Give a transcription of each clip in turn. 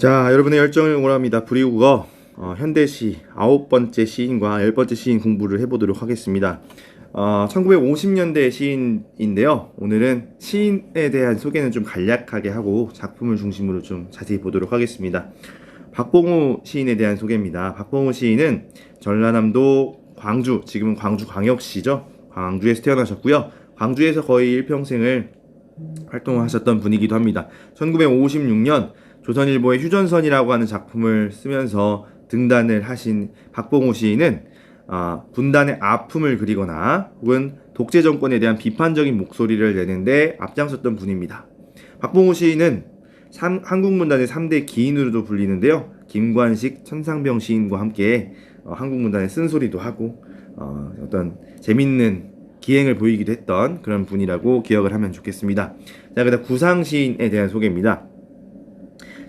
자, 여러분의 열정을 응원합니다. 불이국어 어, 현대시 아홉 번째 시인과 열 번째 시인 공부를 해보도록 하겠습니다. 어, 1950년대 시인인데요. 오늘은 시인에 대한 소개는 좀 간략하게 하고 작품을 중심으로 좀 자세히 보도록 하겠습니다. 박봉우 시인에 대한 소개입니다. 박봉우 시인은 전라남도 광주, 지금은 광주 광역시죠. 광주에서 태어나셨고요. 광주에서 거의 일평생을 활동을 하셨던 분이기도 합니다. 1956년 조선일보의 휴전선이라고 하는 작품을 쓰면서 등단을 하신 박봉우 시인은 아, 분단의 아픔을 그리거나 혹은 독재 정권에 대한 비판적인 목소리를 내는데 앞장섰던 분입니다. 박봉우 시인은 삼- 한국문단의 3대 기인으로도 불리는데요. 김관식, 천상병 시인과 함께 어, 한국문단의 쓴소리도 하고 어, 어떤 재밌는 기행을 보이기도 했던 그런 분이라고 기억을 하면 좋겠습니다. 자, 그다음 구상 시인에 대한 소개입니다.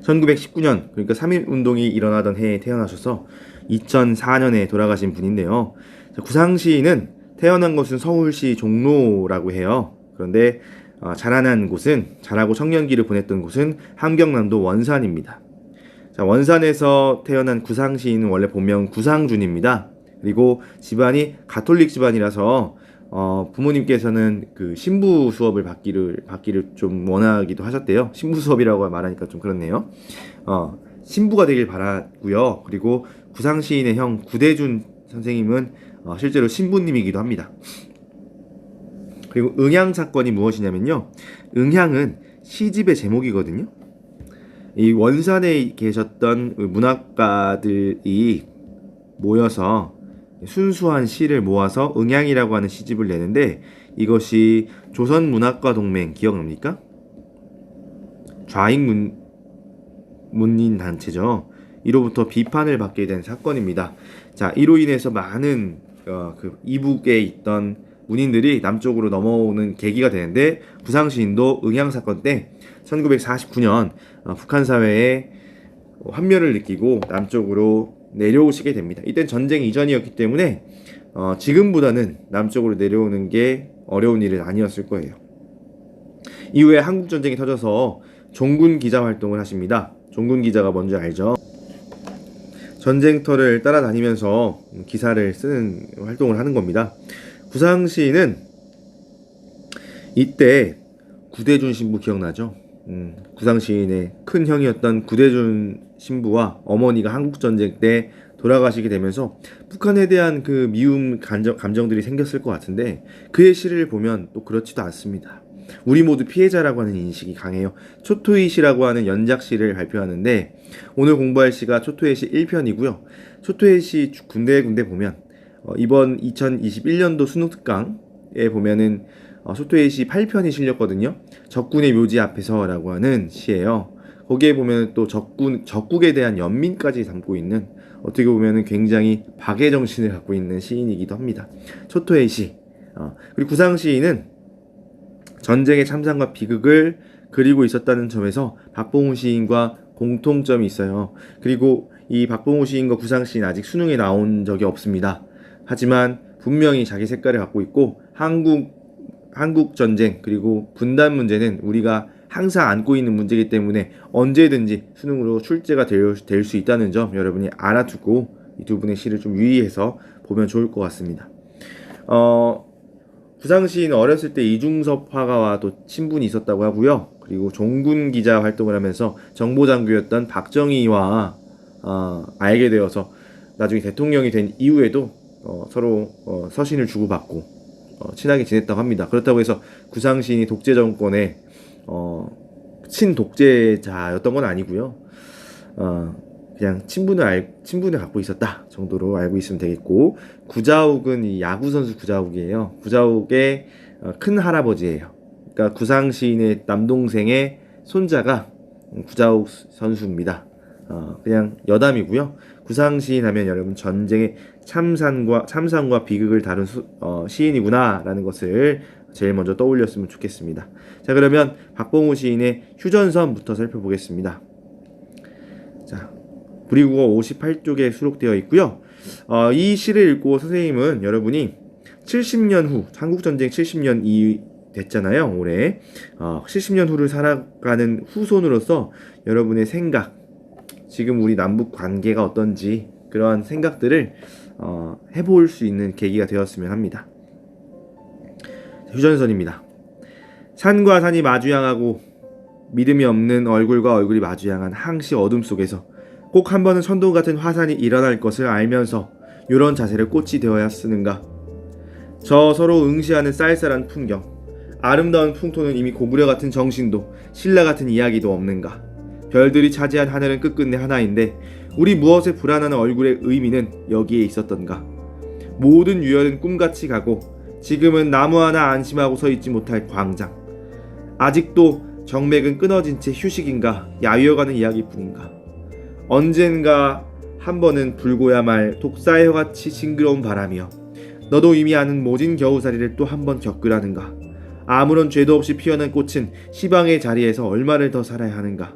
1919년 그러니까 3.1 운동이 일어나던 해에 태어나셔서 2004년에 돌아가신 분인데요. 자, 구상 시인은 태어난 곳은 서울시 종로라고 해요. 그런데 어, 자라난 곳은 자라고 청년기를 보냈던 곳은 함경남도 원산입니다. 자, 원산에서 태어난 구상 시인은 원래 본명 구상준입니다. 그리고 집안이 가톨릭 집안이라서 어, 부모님께서는 그 신부 수업을 받기를 받기를 좀 원하기도 하셨대요. 신부 수업이라고 말하니까 좀 그렇네요. 어, 신부가 되길 바랐고요. 그리고 구상 시인의 형 구대준 선생님은 어, 실제로 신부님이기도 합니다. 그리고 응향 사건이 무엇이냐면요. 응향은 시집의 제목이거든요. 이 원산에 계셨던 그 문학가들이 모여서 순수한 시를 모아서 응향이라고 하는 시집을 내는데 이것이 조선문학과 동맹 기억납니까? 좌익 문, 문인 단체죠. 이로부터 비판을 받게 된 사건입니다. 자, 이로 인해서 많은 어, 그 이북에 있던 문인들이 남쪽으로 넘어오는 계기가 되는데 부상시인도 응양 사건 때 1949년 어, 북한 사회에 환멸을 느끼고 남쪽으로 내려오시게 됩니다. 이땐 전쟁 이전이었기 때문에 어, 지금보다는 남쪽으로 내려오는 게 어려운 일은 아니었을 거예요. 이후에 한국 전쟁이 터져서 종군 기자 활동을 하십니다. 종군 기자가 뭔지 알죠? 전쟁터를 따라다니면서 기사를 쓰는 활동을 하는 겁니다. 구상 시인은 이때 구대준 신부 기억나죠? 음, 구상 시인의 큰 형이었던 구대준 신부와 어머니가 한국 전쟁 때 돌아가시게 되면서 북한에 대한 그 미움 감정, 감정들이 생겼을 것 같은데 그의 시를 보면 또 그렇지도 않습니다. 우리 모두 피해자라고 하는 인식이 강해요. 초토이 시라고 하는 연작 시를 발표하는데 오늘 공부할 시가 초토의 시 1편이고요. 초토의 시 군데군데 보면 어, 이번 2021년도 수능 특강에 보면은 어, 소토의 시 8편이 실렸거든요. 적군의 묘지 앞에서라고 하는 시예요. 거기에 보면 또 적군 적국에 대한 연민까지 담고 있는 어떻게 보면은 굉장히 박애 정신을 갖고 있는 시인이기도 합니다. 초토의 시. 어, 그리고 구상 시인은 전쟁의 참상과 비극을 그리고 있었다는 점에서 박봉우 시인과 공통점이 있어요. 그리고 이 박봉우 시인과 구상 시인 아직 수능에 나온 적이 없습니다. 하지만 분명히 자기 색깔을 갖고 있고 한국 한국 전쟁 그리고 분단 문제는 우리가 항상 안고 있는 문제이기 때문에 언제든지 수능으로 출제가 될 수 있다는 점 여러분이 알아두고 이 두 분의 시를 좀 유의해서 보면 좋을 것 같습니다. 어, 구상 시인은 어렸을 때 이중섭 화가와 또 친분이 있었다고 하고요. 그리고 종군 기자 활동을 하면서 정보장교였던 박정희와 어, 알게 되어서 나중에 대통령이 된 이후에도 어, 서로 어, 서신을 주고받고 어, 친하게 지냈다고 합니다. 그렇다고 해서 구상 시인이 독재 정권의 어, 친독재자였던 건 아니고요. 어, 그냥 친분을 알, 친분을 갖고 있었다 정도로 알고 있으면 되겠고 구자욱은 이 야구 선수 구자욱이에요. 구자욱의 어, 큰 할아버지예요. 그러니까 구상 시인의 남동생의 손자가 구자욱 선수입니다. 어, 그냥 여담이고요. 구상 시인 하면 여러분 전쟁의 참산과 참상과 비극을 다룬 수, 어, 시인이구나라는 것을 제일 먼저 떠올렸으면 좋겠습니다. 자 그러면 박봉우 시인의 휴전선부터 살펴보겠습니다. 자 불이국어 58쪽에 수록되어 있고요. 어, 이 시를 읽고 선생님은 여러분이 70년 후 한국 전쟁 70년 이 됐잖아요 올해 어, 70년 후를 살아가는 후손으로서 여러분의 생각 지금 우리 남북 관계가 어떤지 그러한 생각들을 어, 해볼 수 있는 계기가 되었으면 합니다. 휴전선입니다. 산과 산이 마주향하고 믿음이 없는 얼굴과 얼굴이 마주향한 항시 어둠 속에서 꼭 한 번은 천둥 같은 화산이 일어날 것을 알면서 이런 자세를 꽃이 되어야 쓰는가? 저 서로 응시하는 쌀쌀한 풍경, 아름다운 풍토는 이미 고구려 같은 정신도 신라 같은 이야기도 없는가? 별들이 차지한 하늘은 끝끝내 하나인데 우리 무엇에 불안한 얼굴의 의미는 여기에 있었던가? 모든 유혈은 꿈같이 가고 지금은 나무 하나 안심하고 서 있지 못할 광장. 아직도 정맥은 끊어진 채 휴식인가 야위어가는 이야기뿐인가. 언젠가 한 번은 불고야 말 독사의 혀같이 징그러운 바람이여 너도 이미 아는 모진 겨우살이를 또 한 번 겪으라는가 아무런 죄도 없이 피어난 꽃은 시방의 자리에서 얼마를 더 살아야 하는가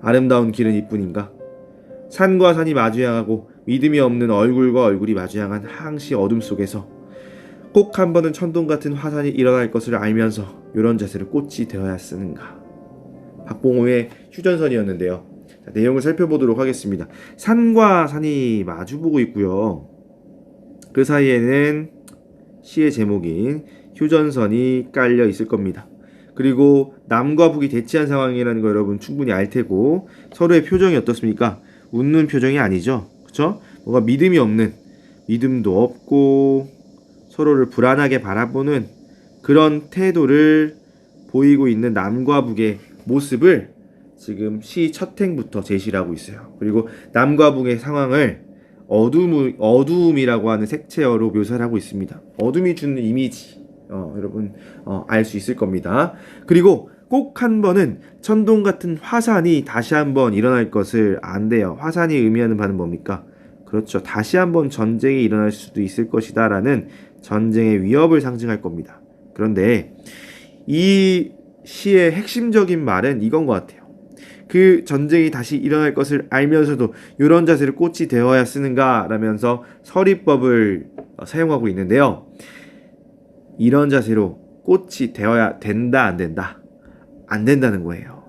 아름다운 길은 이뿐인가 산과 산이 마주향하고 믿음이 없는 얼굴과 얼굴이 마주향한 항시 어둠 속에서 꼭 한 번은 천둥 같은 화산이 일어날 것을 알면서 이런 자세를 꽃이 되어야 쓰는가 박봉호의 휴전선이었는데요 자, 내용을 살펴보도록 하겠습니다. 산과 산이 마주보고 있고요. 그 사이에는 시의 제목인 휴전선이 깔려 있을 겁니다. 그리고 남과 북이 대치한 상황이라는 거 여러분 충분히 알 테고 서로의 표정이 어떻습니까? 웃는 표정이 아니죠. 그렇죠? 뭔가 믿음이 없는 믿음도 없고 서로를 불안하게 바라보는 그런 태도를 보이고 있는 남과 북의 모습을 지금 시 첫 행부터 제시를 하고 있어요. 그리고 남과 북의 상황을 어둠, 어두움이라고 하는 색채어로 묘사를 하고 있습니다. 어둠이 주는 이미지, 어, 여러분, 어, 알 수 있을 겁니다. 그리고 꼭 한 번은 천둥 같은 화산이 다시 한 번 일어날 것을 안돼요. 화산이 의미하는 바는 뭡니까? 그렇죠. 다시 한 번 전쟁이 일어날 수도 있을 것이다 라는 전쟁의 위협을 상징할 겁니다. 그런데 이 시의 핵심적인 말은 이건 것 같아요. 그 전쟁이 다시 일어날 것을 알면서도 이런 자세를 꽃이 되어야 쓰는가 라면서 서리법을 어, 사용하고 있는데요. 이런 자세로 꽃이 되어야 된다 안 된다 안 된다는 거예요.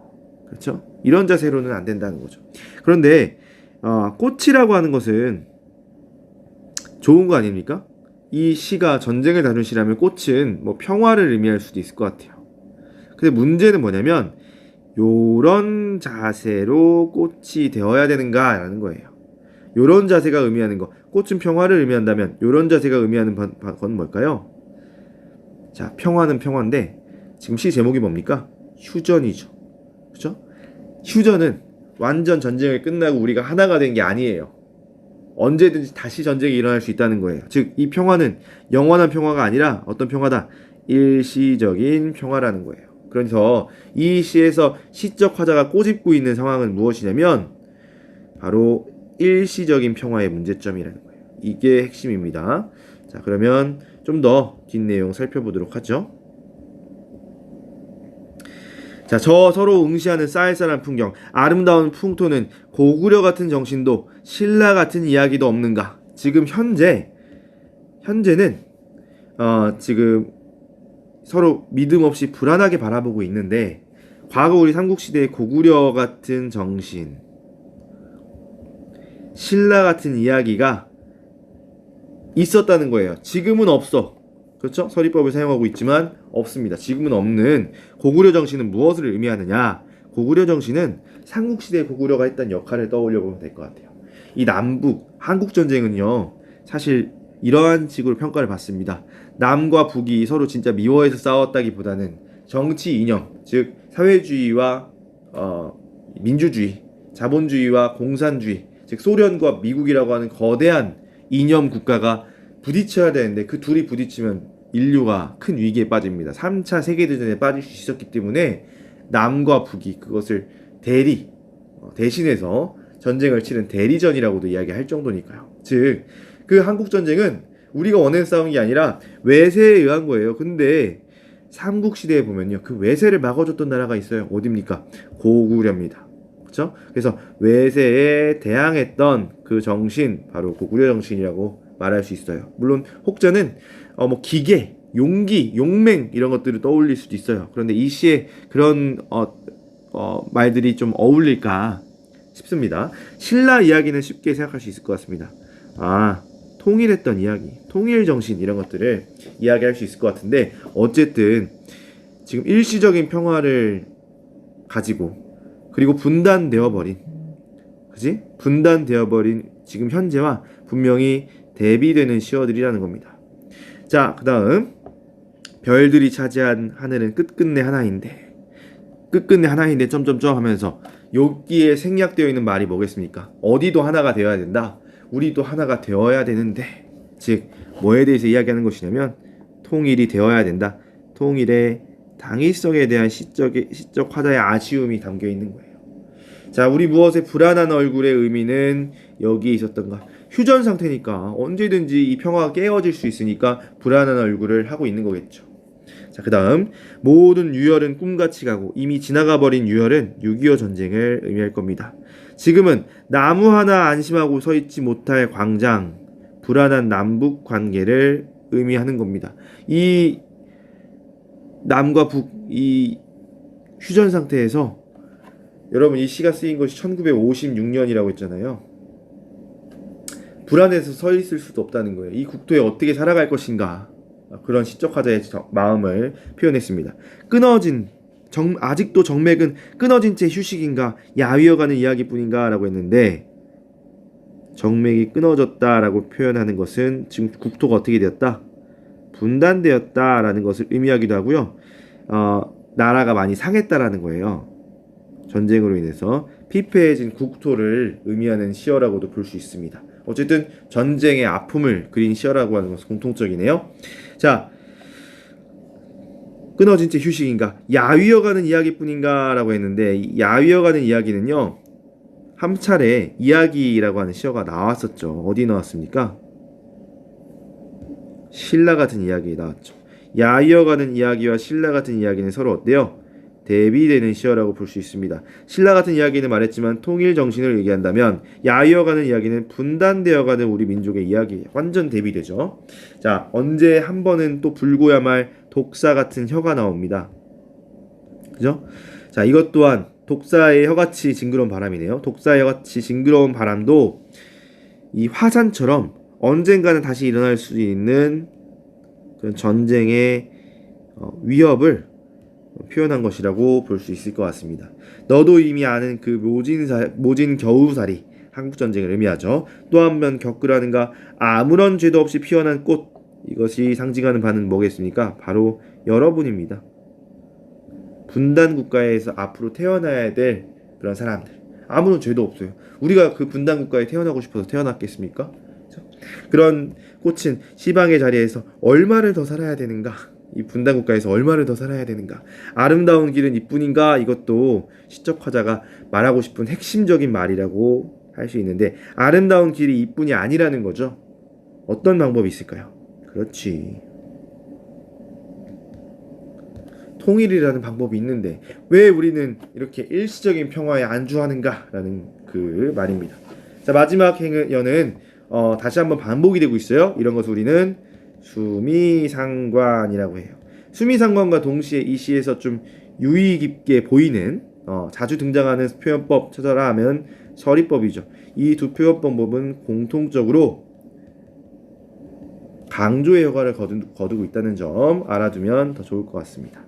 그렇죠? 이런 자세로는 안 된다는 거죠. 그런데 어, 꽃이라고 하는 것은 좋은 거 아닙니까? 이 시가 전쟁을 다룬 시라면 꽃은 뭐 평화를 의미할 수도 있을 것 같아요. 근데 문제는 뭐냐면 요런 자세로 꽃이 되어야 되는가라는 거예요. 요런 자세가 의미하는 거. 꽃은 평화를 의미한다면 요런 자세가 의미하는 건 뭘까요? 자, 평화는 평화인데 지금 시 제목이 뭡니까? 휴전이죠. 그죠? 휴전은 완전 전쟁이 끝나고 우리가 하나가 된 게 아니에요. 언제든지 다시 전쟁이 일어날 수 있다는 거예요. 즉, 이 평화는 영원한 평화가 아니라 어떤 평화다? 일시적인 평화라는 거예요. 그래서 이 시에서 시적 화자가 꼬집고 있는 상황은 무엇이냐면 바로 일시적인 평화의 문제점이라는 거예요. 이게 핵심입니다. 자, 그러면 좀 더 긴 내용 살펴보도록 하죠. 자, 저 서로 응시하는 쌀쌀한 풍경, 아름다운 풍토는 고구려 같은 정신도 신라 같은 이야기도 없는가? 지금 현재 현재는 어, 지금 서로 믿음 없이 불안하게 바라보고 있는데 과거 우리 삼국시대의 고구려 같은 정신, 신라 같은 이야기가 있었다는 거예요. 지금은 없어. 그렇죠? 서리법을 사용하고 있지만 없습니다. 지금은 없는 고구려 정신은 무엇을 의미하느냐? 고구려 정신은 삼국시대 고구려가 했던 역할을 떠올려 보면 될 것 같아요. 이 남북 한국 전쟁은요. 사실 이러한 식으로 평가를 받습니다. 남과 북이 서로 진짜 미워해서 싸웠다기 보다는 정치 이념, 즉 사회주의와 어, 민주주의, 자본주의와 공산주의, 즉 소련과 미국이라고 하는 거대한 이념 국가가 부딪혀야 되는데 그 둘이 부딪히면 인류가 큰 위기에 빠집니다. 3차 세계대전에 빠질 수 있었기 때문에 남과 북이 그것을 대리 어, 대신해서 전쟁을 치른 대리전이라고도 이야기할 정도니까요. 즉 그 한국 전쟁은 우리가 원하는 싸운 게 아니라 외세에 의한 거예요. 근데 삼국 시대에 보면요. 그 외세를 막아줬던 나라가 있어요. 어딥니까? 고구려입니다. 그렇죠? 그래서 외세에 대항했던 그 정신 바로 고구려 정신이라고 말할 수 있어요. 물론 혹자는 어 뭐 기계, 용기, 용맹 이런 것들을 떠올릴 수도 있어요. 그런데 이 시에 그런 어, 어 말들이 좀 어울릴까 싶습니다. 신라 이야기는 쉽게 생각할 수 있을 것 같습니다. 아, 통일했던 이야기, 통일 정신 이런 것들을 이야기할 수 있을 것 같은데 어쨌든 지금 일시적인 평화를 가지고 그리고 분단되어 버린 그지? 분단되어 버린 지금 현재와 분명히 대비되는 시어들이라는 겁니다. 자, 그 다음 별들이 차지한 하늘은 끝끝내 하나인데 끝끝내 하나인데 점점점 하면서 여기에 생략되어 있는 말이 뭐겠습니까? 어디도 하나가 되어야 된다. 우리도 하나가 되어야 되는데 즉 뭐에 대해서 이야기하는 것이냐면 통일이 되어야 된다. 통일의 당위성에 대한 시적 시적 화자의 아쉬움이 담겨 있는 거예요. 자, 우리 무엇의 불안한 얼굴의 의미는 여기에 있었던가? 휴전 상태니까 언제든지 이 평화가 깨어질 수 있으니까 불안한 얼굴을 하고 있는 거겠죠. 자, 그 다음 모든 유혈은 꿈같이 가고 이미 지나가 버린 유혈은 6.25 전쟁을 의미할 겁니다. 지금은 나무 하나 안심하고 서 있지 못할 광장, 불안한 남북 관계를 의미하는 겁니다. 이 남과 북, 이 휴전 상태에서 여러분 이 시가 쓰인 것이 1956년이라고 했잖아요. 불안해서 서 있을 수도 없다는 거예요. 이 국토에 어떻게 살아갈 것인가 그런 시적 화자의 마음을 표현했습니다. 끊어진 정, 아직도 정맥은 끊어진 채 휴식인가 야위어가는 이야기뿐인가라고 했는데 정맥이 끊어졌다라고 표현하는 것은 지금 국토가 어떻게 되었다? 분단되었다라는 것을 의미하기도 하고요. 어, 나라가 많이 상했다라는 거예요. 전쟁으로 인해서 피폐해진 국토를 의미하는 시어라고도 볼 수 있습니다. 어쨌든 전쟁의 아픔을 그린 시어라고 하는 것은 공통적이네요. 자, 끊어진 채 휴식인가? 야위어가는 이야기뿐인가 라고 했는데 야위어가는 이야기는요. 한 차례 이야기라고 하는 시어가 나왔었죠. 어디 나왔습니까? 신라 같은 이야기 나왔죠. 야위어가는 이야기와 신라 같은 이야기는 서로 어때요? 대비되는 시어라고 볼 수 있습니다. 신라 같은 이야기는 말했지만 통일 정신을 얘기한다면 야이어가는 이야기는 분단되어가는 우리 민족의 이야기 완전 대비되죠. 자 언제 한 번은 또 불고야 말 독사 같은 혀가 나옵니다. 그죠? 자 이것 또한 독사의 혀같이 징그러운 바람이네요. 독사의 혀같이 징그러운 바람도 이 화산처럼 언젠가는 다시 일어날 수 있는 그런 전쟁의 어, 위협을 표현한 것이라고 볼 수 있을 것 같습니다. 너도 이미 아는 그 모진 사, 모진 겨우살이 한국 전쟁을 의미하죠. 또한번 겪으라는가 아무런 죄도 없이 피어난 꽃 이것이 상징하는 바는 뭐겠습니까? 바로 여러분입니다. 분단 국가에서 앞으로 태어나야 될 그런 사람들 아무런 죄도 없어요. 우리가 그 분단 국가에 태어나고 싶어서 태어났겠습니까? 그런 꽃은 시방의 자리에서 얼마를 더 살아야 되는가? 이 분단 국가에서 얼마를 더 살아야 되는가? 아름다운 길은 이뿐인가? 이것도 시적 화자가 말하고 싶은 핵심적인 말이라고 할 수 있는데 아름다운 길이 이뿐이 아니라는 거죠. 어떤 방법이 있을까요? 그렇지. 통일이라는 방법이 있는데 왜 우리는 이렇게 일시적인 평화에 안주하는가라는 그 말입니다. 자 마지막 행연은 어, 다시 한번 반복이 되고 있어요. 이런 것을 우리는 수미상관이라고 해요. 수미상관과 동시에 이 시에서 좀 유의 깊게 보이는 어, 자주 등장하는 표현법 찾아라 하면 서리법이죠. 이 두 표현법은 공통적으로 강조의 효과를 거두, 거두 고 있다는 점 알아두면 더 좋을 것 같습니다.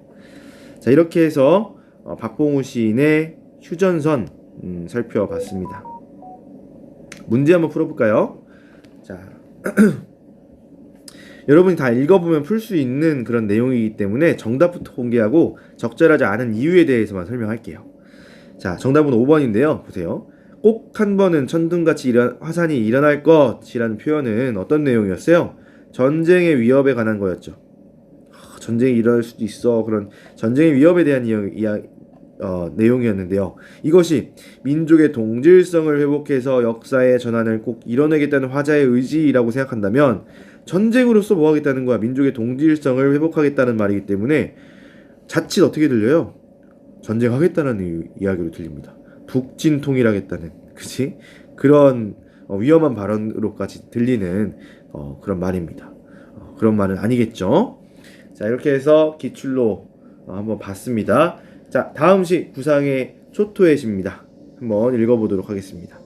자 이렇게 해서 어, 박봉우 시인의 휴전선 음, 살펴봤습니다. 문제 한번 풀어볼까요? 자 여러분이 다 읽어보면 풀 수 있는 그런 내용이기 때문에 정답부터 공개하고 적절하지 않은 이유에 대해서만 설명할게요. 자, 정답은 5번인데요. 보세요. 꼭 한 번은 천둥같이 일어, 화산이 일어날 것이라는 표현은 어떤 내용이었어요? 전쟁의 위협에 관한 거였죠. 전쟁이 일어날 수도 있어. 그런 전쟁의 위협에 대한 이야, 어, 내용이었는데요. 이것이 민족의 동질성을 회복해서 역사의 전환을 꼭 이뤄내겠다는 화자의 의지라고 생각한다면 전쟁으로서 뭐 하겠다는 거야? 민족의 동질성을 회복하겠다는 말이기 때문에 자칫 어떻게 들려요? 전쟁하겠다는 이야기로 들립니다. 북진 통일하겠다는 그치? 그런 어, 위험한 발언으로까지 들리는 어, 그런 말입니다. 어, 그런 말은 아니겠죠? 자 이렇게 해서 기출로 어, 한번 봤습니다. 자 다음 시 구상의 초토의 시입니다. 한번 읽어보도록 하겠습니다.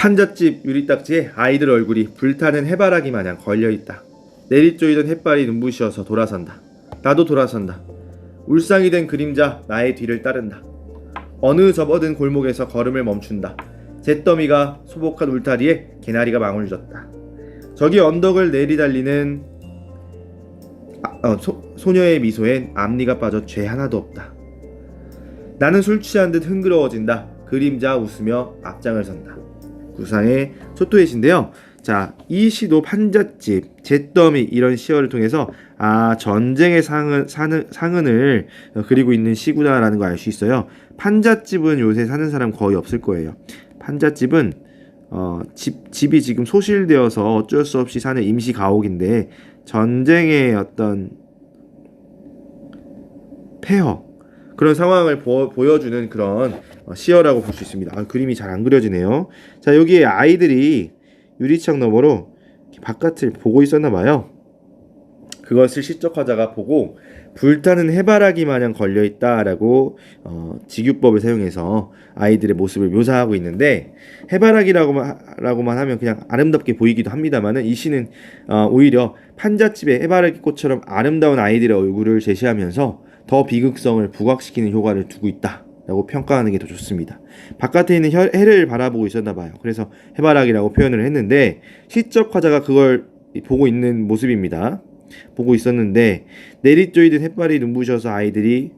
판잣집 유리딱지에 아이들 얼굴이 불타는 해바라기 마냥 걸려있다. 내리쪼이던 햇발이 눈부시어서 돌아선다. 나도 돌아선다. 울상이 된 그림자 나의 뒤를 따른다. 어느 접어든 골목에서 걸음을 멈춘다. 잿더미가 소복한 울타리에 개나리가 망울졌다. 저기 언덕을 내리달리는 아, 어, 소, 소녀의 미소엔 앞니가 빠져 죄 하나도 없다. 나는 술 취한 듯 흥그러워진다. 그림자 웃으며 앞장을 선다. 구상의 초토의시인데요. 자, 이 시도 판잣집, 잿더미 이런 시어를 통해서 아 전쟁의 상은 사는, 상흔을 그리고 있는 시구나라는 걸 알 수 있어요. 판잣집은 요새 사는 사람 거의 없을 거예요. 판잣집은 어, 집, 집이 지금 소실되어서 어쩔 수 없이 사는 임시 가옥인데 전쟁의 어떤 폐허 그런 상황을 보, 여주는 그런 어, 시어라고 볼 수 있습니다. 아, 그림이 잘 안 그려지네요. 자 여기에 아이들이 유리창 너머로 바깥을 보고 있었나 봐요. 그것을 시적 화자가 보고 불타는 해바라기 마냥 걸려 있다라고 어, 직유법을 사용해서 아이들의 모습을 묘사하고 있는데 해바라기라고만 라고만 하면 그냥 아름답게 보이기도 합니다만은 이 시는 어, 오히려 판잣집의 해바라기 꽃처럼 아름다운 아이들의 얼굴을 제시하면서 더 비극성을 부각시키는 효과를 두고 있다. 라고 평가하는 게 더 좋습니다. 바깥에 있는 혀- 해를 바라보고 있었나 봐요. 그래서 해바라기라고 표현을 했는데 시적 화자가 그걸 보고 있는 모습입니다. 보고 있었는데 내리쪼이듯 햇발이 눈부셔서 아이들이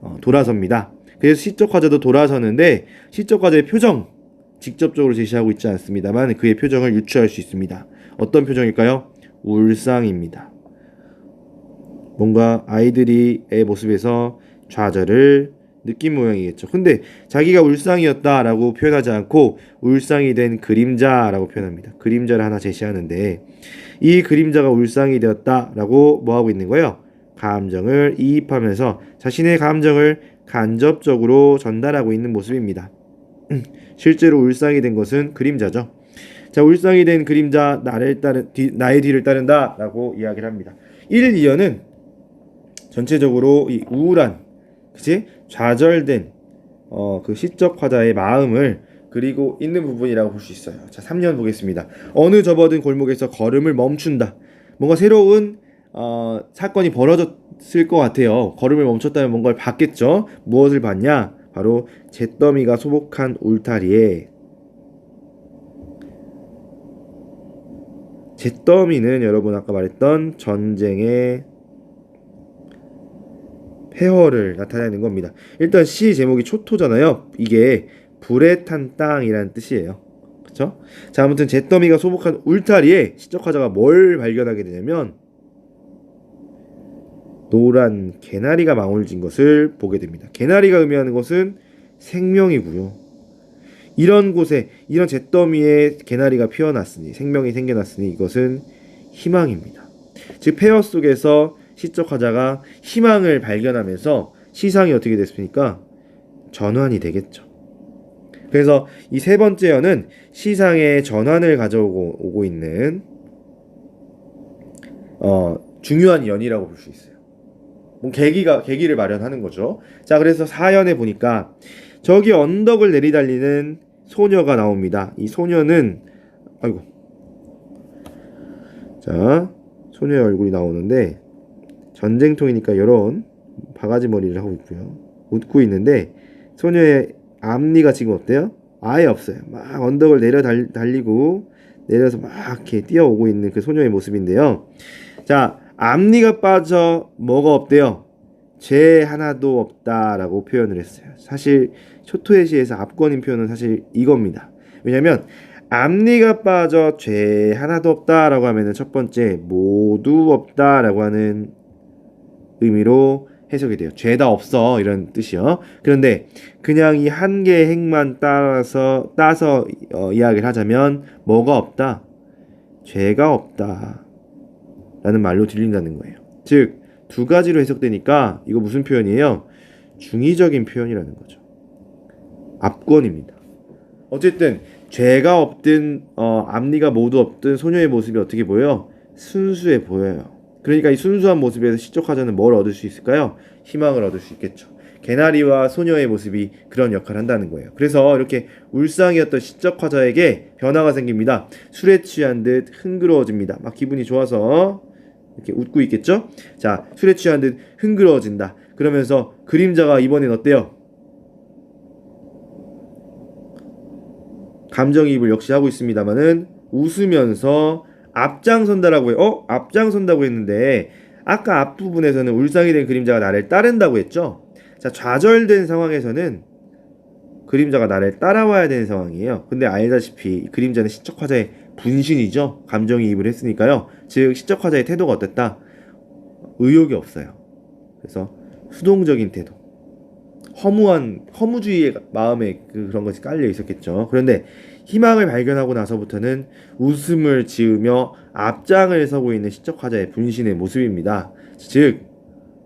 어, 돌아섭니다. 그래서 시적 화자도 돌아서는데 시적 화자의 표정 직접적으로 제시하고 있지 않습니다만 그의 표정을 유추할 수 있습니다. 어떤 표정일까요? 울상입니다. 뭔가 아이들이의 모습에서 좌절을 느낀 모양이겠죠. 근데 자기가 울상이었다라고 표현하지 않고 울상이 된 그림자라고 표현합니다. 그림자를 하나 제시하는데 이 그림자가 울상이 되었다라고 뭐 하고 있는 거예요? 감정을 이입하면서 자신의 감정을 간접적으로 전달하고 있는 모습입니다. 실제로 울상이 된 것은 그림자죠. 자, 울상이 된 그림자 나를 따른 뒤, 나의 뒤를 따른다라고 이야기를 합니다. 1, 2연은 전체적으로 이 우울한 그치 좌절된 어, 그 시적 화자의 마음을 그리고 있는 부분이라고 볼 수 있어요. 자, 3년 보겠습니다. 어느 접어든 골목에서 걸음을 멈춘다. 뭔가 새로운 어, 사건이 벌어졌을 것 같아요. 걸음을 멈췄다면 뭔가를 봤겠죠. 무엇을 봤냐? 바로 잿더미가 소복한 울타리에 잿더미는 여러분 아까 말했던 전쟁의 폐허를 나타내는 겁니다. 일단 시 제목이 초토잖아요. 이게 불에 탄 땅이라는 뜻이에요. 그렇죠? 자, 아무튼 잿더미가 소복한 울타리에 시적 화자가 뭘 발견하게 되냐면 노란 개나리가 망울진 것을 보게 됩니다. 개나리가 의미하는 것은 생명이고요. 이런 곳에 이런 잿더미에 개나리가 피어났으니 생명이 생겨났으니 이것은 희망입니다. 즉 폐허 속에서 시적 화자가 희망을 발견하면서 시상이 어떻게 됐습니까? 전환이 되겠죠. 그래서 이 세 번째 연은 시상의 전환을 가져오고 오고 있는 어, 중요한 연이라고 볼 수 있어요. 뭐 계기가 계기를 마련하는 거죠. 자, 그래서 4연에 보니까 저기 언덕을 내리달리는 소녀가 나옵니다. 이 소녀는 아이고. 자, 소녀의 얼굴이 나오는데 전쟁통이니까 이런 바가지 머리를 하고 있고요. 웃고 있는데 소녀의 앞니가 지금 어때요? 아예 없어요. 막 언덕을 내려 달, 달리고 내려서 막 이렇게 뛰어오고 있는 그 소녀의 모습인데요. 자, 앞니가 빠져 뭐가 없대요? 죄 하나도 없다라고 표현을 했어요. 사실 쇼토에시에서 압권인 표현은 사실 이겁니다. 왜냐면 앞니가 빠져 죄 하나도 없다라고 하면은 첫 번째 모두 없다라고 하는 의미로 해석이 돼요. 죄다 없어 이런 뜻이요. 그런데 그냥 이 한 개의 행만 따라서 따서 어, 이야기를 하자면 뭐가 없다, 죄가 없다 라는 말로 들린다는 거예요. 즉 두 가지로 해석되니까 이거 무슨 표현이에요? 중의적인 표현이라는 거죠. 압권입니다. 어쨌든 죄가 없든 어, 앞니가 모두 없든 소녀의 모습이 어떻게 보여요? 순수해 보여요. 그러니까 이 순수한 모습에서 시적 화자는 뭘 얻을 수 있을까요? 희망을 얻을 수 있겠죠. 개나리와 소녀의 모습이 그런 역할을 한다는 거예요. 그래서 이렇게 울상이었던 시적 화자에게 변화가 생깁니다. 술에 취한 듯 흥그러워집니다. 막 기분이 좋아서 이렇게 웃고 있겠죠? 자, 술에 취한 듯 흥그러워진다. 그러면서 그림자가 이번엔 어때요? 감정이입을 역시 하고 있습니다만은 웃으면서 앞장선다라고 해요. 어? 앞장선다고 했는데 아까 앞부분에서는 울상이 된 그림자가 나를 따른다고 했죠. 자, 좌절된 상황에서는 그림자가 나를 따라와야 되는 상황이에요. 근데 알다시피 이 그림자는 시적 화자의 분신이죠. 감정이입을 했으니까요. 즉 시적 화자의 태도가 어땠다? 의욕이 없어요. 그래서 수동적인 태도. 허무한 허무주의의 마음에 그- 그런 것이 깔려 있었겠죠. 그런데 희망을 발견하고 나서부터는 웃음을 지으며 앞장을 서고 있는 시적 화자의 분신의 모습입니다. 즉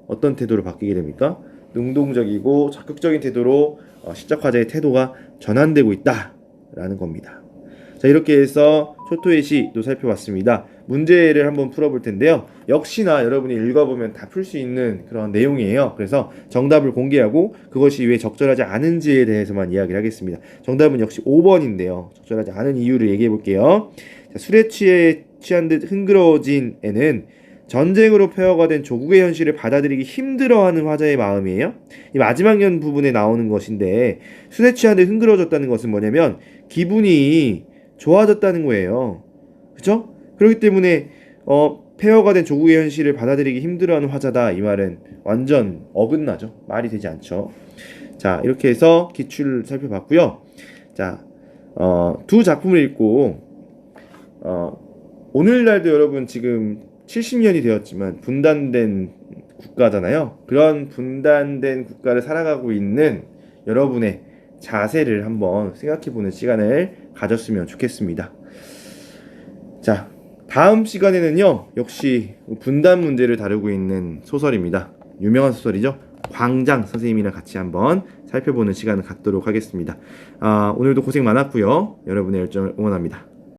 어떤 태도로 바뀌게 됩니까? 능동적이고 적극적인 태도로 어, 시적 화자의 태도가 전환되고 있다 라는 겁니다. 자 이렇게 해서 초토의 시도 살펴봤습니다. 문제를 한번 풀어볼 텐데요. 역시나 여러분이 읽어보면 다 풀 수 있는 그런 내용이에요. 그래서 정답을 공개하고 그것이 왜 적절하지 않은지에 대해서만 이야기를 하겠습니다. 정답은 역시 5번인데요. 적절하지 않은 이유를 얘기해 볼게요. 자, 술에 취해 취한 듯 흥그러워진 애는 전쟁으로 폐허가 된 조국의 현실을 받아들이기 힘들어하는 화자의 마음이에요. 이 마지막 연 부분에 나오는 것인데 술에 취한 듯 흥그러워졌다는 것은 뭐냐면 기분이 좋아졌다는 거예요. 그죠? 그렇기 때문에 어 폐허가 된 조국의 현실을 받아들이기 힘들어하는 화자다 이 말은 완전 어긋나죠. 말이 되지 않죠. 자 이렇게 해서 기출을 살펴봤고요. 자어두 작품을 읽고 어 오늘날도 여러분 지금 70년이 되었지만 분단된 국가잖아요. 그런 분단된 국가를 살아가고 있는 여러분의 자세를 한번 생각해보는 시간을 가졌으면 좋겠습니다. 자, 다음 시간에는요, 역시 분단 문제를 다루고 있는 소설입니다. 유명한 소설이죠. 광장 선생님이랑 같이 한번 살펴보는 시간을 갖도록 하겠습니다. 아, 오늘도 고생 많았고요. 여러분의 열정을 응원합니다.